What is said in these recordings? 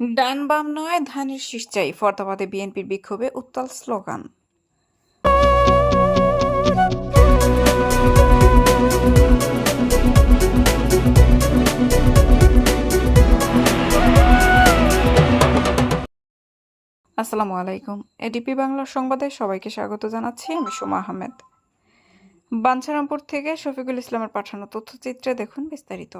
ডান বাম নয়, ধানের শীষ চাই। ফরদাবাদে বিএনপির বিক্ষোভে উত্তাল স্লোগান। আসসালামু আলাইকুম। এডিপি বাংলা সংবাদে সবাইকে স্বাগত জানাচ্ছি, আমি সোমা আহমেদ। বাঞ্ছারামপুর থেকে শফিকুল ইসলামের পাঠানো তথ্যচিত্রে দেখুন বিস্তারিত।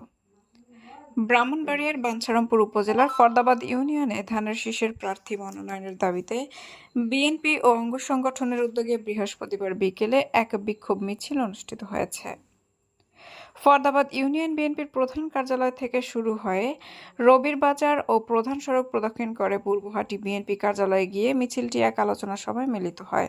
ব্রাহ্মণবাড়িয়ার বাঞ্ছারামপুর উপজেলার ফরদাবাদ ইউনিয়নে ধানের শীষের প্রার্থী মনোনয়নের দাবিতে বিএনপি ও অঙ্গ সংগঠনের উদ্যোগে বৃহস্পতিবার বিকেলে এক বিক্ষোভ মিছিল অনুষ্ঠিত হয়েছে। ফরদাবাদ ইউনিয়ন বিএনপির প্রধান কার্যালয় থেকে শুরু হয়ে রবির বাজার ও প্রধান সড়ক প্রদক্ষিণ করে পূর্বহাটি বিএনপি কার্যালয়ে গিয়ে মিছিলটি এক আলোচনা সভায় মিলিত হয়।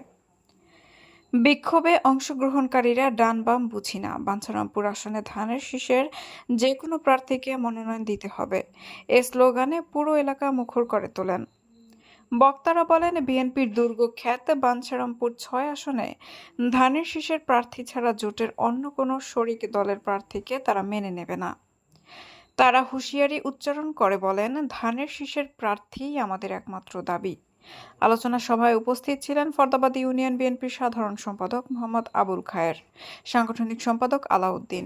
বিক্ষোভে অংশগ্রহণকারীরা ডান বাম বুঝি না। বাঞ্ছারামপুর আসনে ধানের শীষের যে কোনো প্রার্থীকে মনোনয়ন দিতে হবে। এ স্লোগানে পুরো এলাকা মুখর করে তোলেন। বক্তারা বলেন, বিএনপির দুর্গ খ্যাত বাঞ্ছারামপুর ছয় আসনে ধানের শীষের প্রার্থী ছাড়া জোটের অন্য কোনো শরিক দলের প্রার্থীকে তারা মেনে নেবে না। তারা হুঁশিয়ারি উচ্চারণ করে বলেন, ধানের শীষের প্রার্থীই আমাদের একমাত্র দাবি। আলোচনা সভায় উপস্থিত ছিলেন ফরদাবাদ ইউনিয়ন বিএনপির সাধারণ সম্পাদক মোহাম্মদ আবুল খায়ের, সাংগঠনিক সম্পাদক আলাউদ্দিন,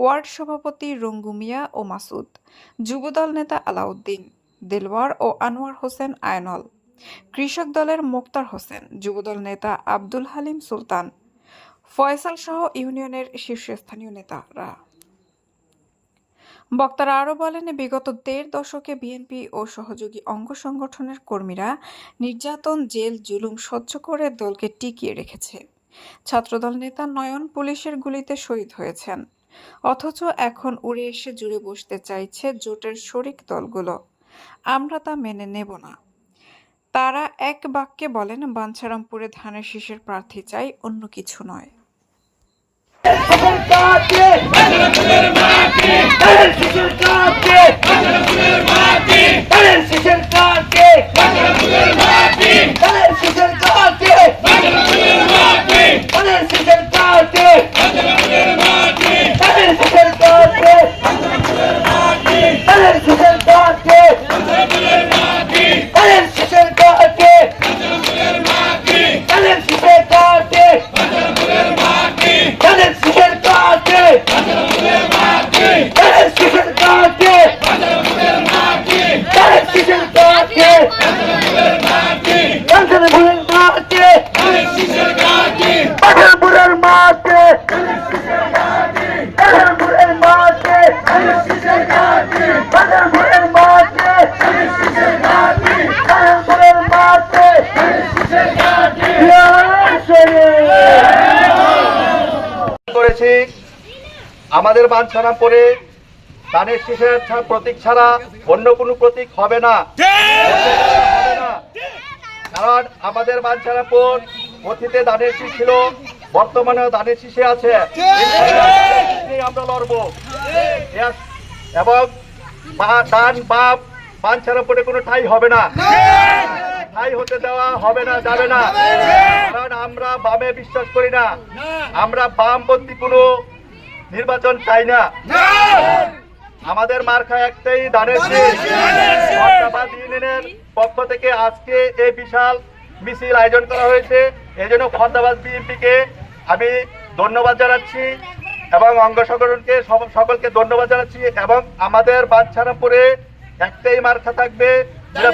ওয়ার্ড সভাপতি রঙ্গু মিয়া ও মাসুদ, যুবদল নেতা আলাউদ্দিন, দিলওয়ার ও আনোয়ার হোসেন আয়নল, কৃষক দলের মোক্তার হোসেন, যুবদল নেতা আব্দুল হালিম সুলতান, ফয়সাল সহ ইউনিয়নের শীর্ষস্থানীয় নেতারা। বক্তারা আরও বলেন, বিগত দেড় দশকে বিএনপি ও সহযোগী অঙ্গ সংগঠনের কর্মীরা নির্যাতন, জেল, জুলুম সহ্য করে দলকে টিকিয়ে রেখেছে। ছাত্রদল নেতা নয়ন পুলিশের গুলিতে শহীদ হয়েছেন। অথচ এখন উড়ে এসে জুড়ে বসতে চাইছে জোটের শরিক দলগুলো। আমরা তা মেনে নেব না। তারা এক বাক্যে বলেন, বাঞ্ছারামপুরে ধানের শীষের প্রার্থী চাই অন্য কিছু নয়। Dale el করেছি। আমাদের বাঞ্ছনা পরে ধানের শীষের প্রতীক ছাড়া অন্য কোনো প্রতীক হবে না। কারণ আমাদের বাঞ্ছারাপুর অতীতে ধানের শীষ ছিল, বর্তমানেও ধানের শীষে আছে। আমরা লড়বো। এবং ডান বাপ বাঞ্ছারাপুরে কোনো ঠাই হবে না ঠাই হতে দেওয়া হবে না যাবে না কারণ আমরা বামে বিশ্বাস করি না আমরা বামপন্থী কোনো নির্বাচন চাই না আমাদের মার্কা একটাই দানের ফরদাবাদ ইউনিয়নের পক্ষ থেকে আজকে এই বিশাল মিছিল আয়োজন করা হয়েছে এই জন্য ফরদাবাদ বিএনপিকে আমি ধন্যবাদ জানাচ্ছি এবং অঙ্গ সংগঠনকে সব- সকলকে ধন্যবাদ জানাচ্ছি এবং আমাদের বাচ্চারাপুরে একটাই মার্কা থাকবে যেটা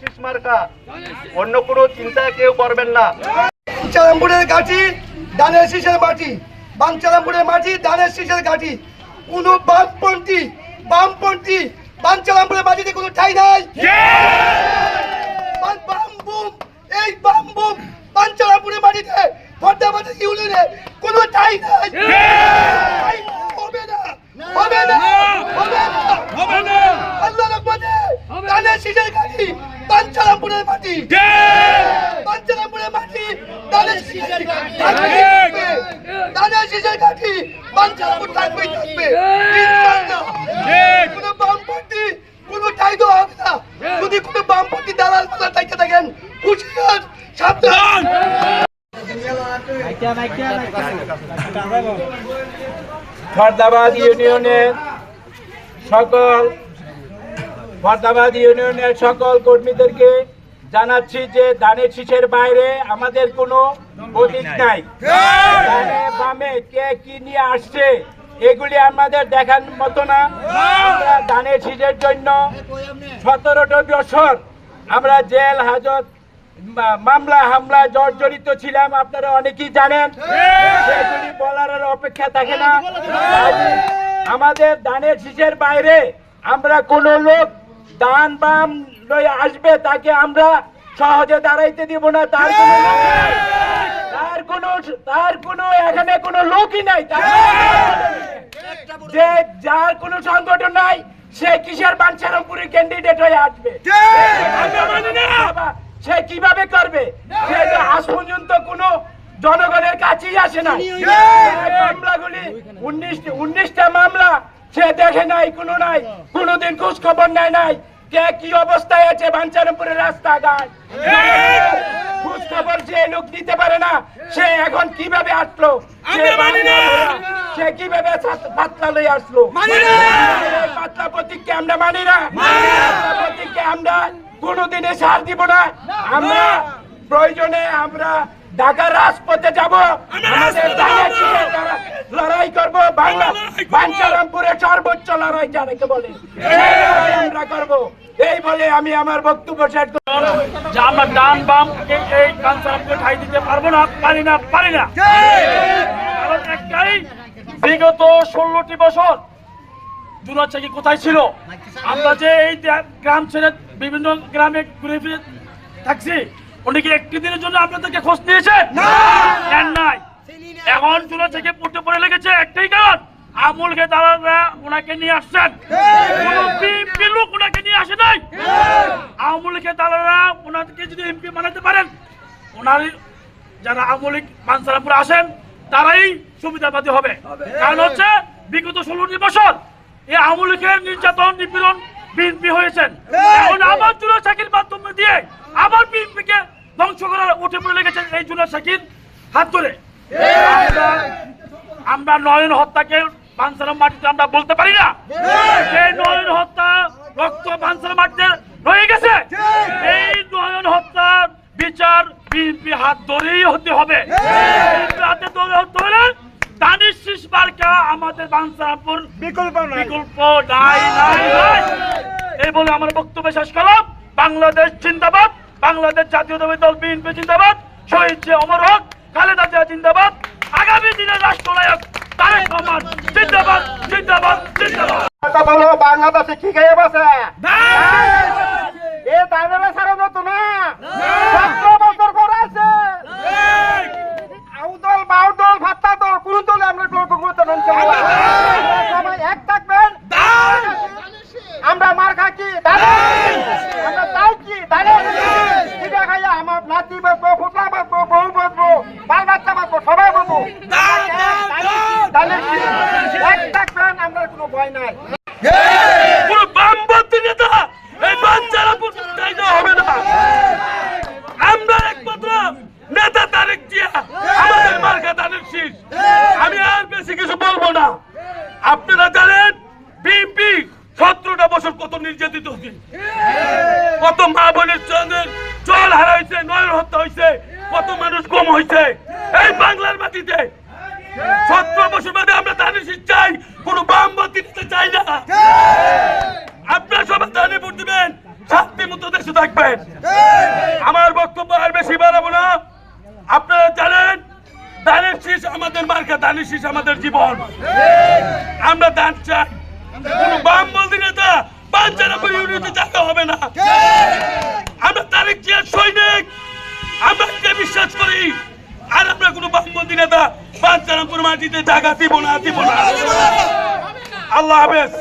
শীষ মার্কা। অন্য কোনো চিন্তা কেউ করবেন না। বাঞ্চারামপুরের গাঠি ধানের শীষের মাটি। বাঞ্চারামপুরের মাটি ধানের শীষের গাঠি কোন বামপন্থী বামপন্থী বাঞ্চারামপুরের মাটিতে কোনো ঠাই নাই। বাম- বাম বুম এই বাম বুম বাঞ্চারামপুরের মাটিতে ফর্দাবাদের ইউনিয়নে কোনো ঠাই নাই। হবে না। হবে না। হবে না। আল্লাহ রহমতে ধানের শীষের গাঠি বাঞ্চারামপুরের মাটি। বাঞ্চারামপুরের মাটি ধানের শীষের গাঠি থাকবে। ধানের শীষের গাঠি বাঞ্চারামপুর থাকবেই থাকবে। ইনশাআল্লাহ। কোনো বামপন্থী কোনো ঠাই দেওয়া হবে না যদি কোনো বামপন্থী দালাল মালা থাকতে থাকেন হুঁশিয়ার সাবধান ফরদাবাদ ইউনিয়নের সকল ফরদাবাদ ইউনিয়নের সকল কর্মীদেরকে জানাচ্ছি যে ধানের শীষের বাইরে আমাদের কোনো প্রতীক নাই। বামে কে কি নিয়ে আসছে এগুলি আমাদের দেখার মতো না। আমরা ধানের শীষের জন্য সতেরোটা বছর আমরা জেল হাজত মামলা হামলা জর্জরিত ছিলাম আপনারা অনেকেই জানেন। বলার অপেক্ষা থাকে না। আমাদের দানের শীষের বাইরে আমরা কোন লোক দান বাম লয়ে আসবে তাকে আমরা সহজে দাঁড়াইতে দিব না। তার কোনো তার কোনো তার কোনো এখানে কোনো লোকই নাই। যে যার কোনো সংগঠন নাই সে কিসের বাঞ্ছারামপুরের ক্যান্ডিডেট হয়ে আসবে? সে কীভাবে করবে? সে আজ পর্যন্ত কোনো জনগণের কাছেই আসে না মামলাগুলি উনিশ উনিশটা মামলা সে দেখে নাই কোনো নাই কোনোদিন খোঁজ খবর নেয় নাই কে কি অবস্থায় আছে রাস্তাঘাট। খোঁজ খবর যে লোক দিতে পারে না সে এখন কীভাবে আসলো? সে সে কীভাবে পাতলা লই আসলো? পাতলা প্রতীককে আমরা মানি না। পাতলা প্রতীককে আমরা কোনোদিনে সার দিব না। আমরা প্রয়োজনে আমরা ঢাকার রাজপথে যাব। আমাদের লড়াই করব। বাংলা বাঞ্চারামপুরের সর্বোচ্চ লড়াই যাদেরকে বলে আমরা করব। এই বলে আমি আমার বক্তব্য শেষ যে আমরা ডান বাম এই এই ঠাই দিতে পারব না পারি না পারি না। কারণ একটাই বিগত ষোলোটি বছর দুরাচাকি কোথায় ছিল? আমরা যে এই গ্রাম ছেড়ে বিভিন্ন গ্রামে ঘুরে ফিরে থাকছি। উনি কি একটি দিনের জন্য আপনাদেরকে খোঁজ নিয়েছেন নেন নাই। এখন চুলা থেকে পড়তে পড়ে লেগেছে একটাই কারণ আমুলকে দালালরা ওনাকে নিয়ে আসছেন। কোনো বিএনপি লোক ওনাকে নিয়ে আসে নাই। আমুলকে দালালরা ওনাকে যদি এমপি বানাতে পারেন ওনার যারা আমলিক মানসারামপুরে আসেন তারাই সুবিধাবাদী হবে। কারণ হচ্ছে বিগত ষোলোটি বছর এই আমলিকের নির্যাতন নিপীড়ন বিএনপি হয়েছেন। এখন আবার জুলা চাকির মাধ্যমে দিয়ে আবার বিএনপিকে ধ্বংস করার উঠে পড়ে লেগেছেন এই জুলা চাকির হাত ধরে আমরা- নয়ন হত্যাকে বানসারাম মাটিতে আমরা বলতে পারি না। যে নয়ন হত্যা রক্ত বানসারাম মাটিতে রয়ে গেছে এই নয়ন হত্যার বিচার বিএনপি হাত ধরেই হতে হবে। হাতে ধরে হতে হলে দানিশ আমাদের বানসারামপুর বিকল্প বিকল্প নাই নাই নাই। এই বলে আমার বক্তব্য শেষ করলাম। বাংলাদেশ জিন্দাবাদ। বাংলাদেশ জাতীয়তাবাদী দল বিএনপি জিন্দাবাদ। শহীদ যে অমর হক খালেদা জিয়া জিন্দাবাদ। আগামী দিনের রাষ্ট্রনায়ক তারেক রহমান জিন্দাবাদ জিন্দাবাদ জিন্দাবাদ। বাংলাদেশে কি আছে? বসে এ দাঁড়ালে সারা মতো না সতেরো বছর করে আছে আউদল বাউদল ভাত্তা দল কোন দলে আমরা গ্রহণ করতে পারছি না। সবাই এক থাকবেন আমরা মার খা কি দাঁড়ান আমরা তাই কি দাঁড়ান এটা খাইয়া আমার নাতি বাঁচবো ফুটলা বাঁচবো বউ বাঁচবো বাল বাচ্চা বাঁচবো সবাই বাঁচবো দাঁড়ান এক থাকবেন ভয় নাই। পুরো বামপন্থী নেতা এই চাইতে হবে না। আমরা একমাত্র নেতা তারেক জিয়া। আমাদের আমি আর বেশি কিছু বলব না। আপনারা জানেন বিএনপি সতেরোটা বছর কত নির্যাতিত হচ্ছে কত মা বোনের সঙ্গে জল হারাইছে নয়ন হত্যা হয়েছে, কত মানুষ কম হয়েছে। এই বাংলার মাটিতে সতেরো বছর বাদে আমরা ধানের শীষ চাই, কোনো বামপন্থী নেতা চাই না। আপনার সবাই ধানে ভোট দিবেন শান্তি মতো দেশে থাকবেন। আমার বক্তব্য আর বেশি বাড়াবো না। আপনারা জানেন ধানের শীষ আমাদের মার্কা ধানের শীষ আমাদের জীবন। আমরা ধান চাই। কোনো বাম বলতে নেতা বাঞ্চারাপুর ইউনিয়নে যেতে হবে না। আমরা তারেক জিয়ার সৈনিক। আমরা বিশ্বাস করি? আর আমরা কোনো বামপন্থী নেতা বাঞ্চারামপুর মাটিতে জায়গা দিব না দিব না। আল্লাহ হাফেজ।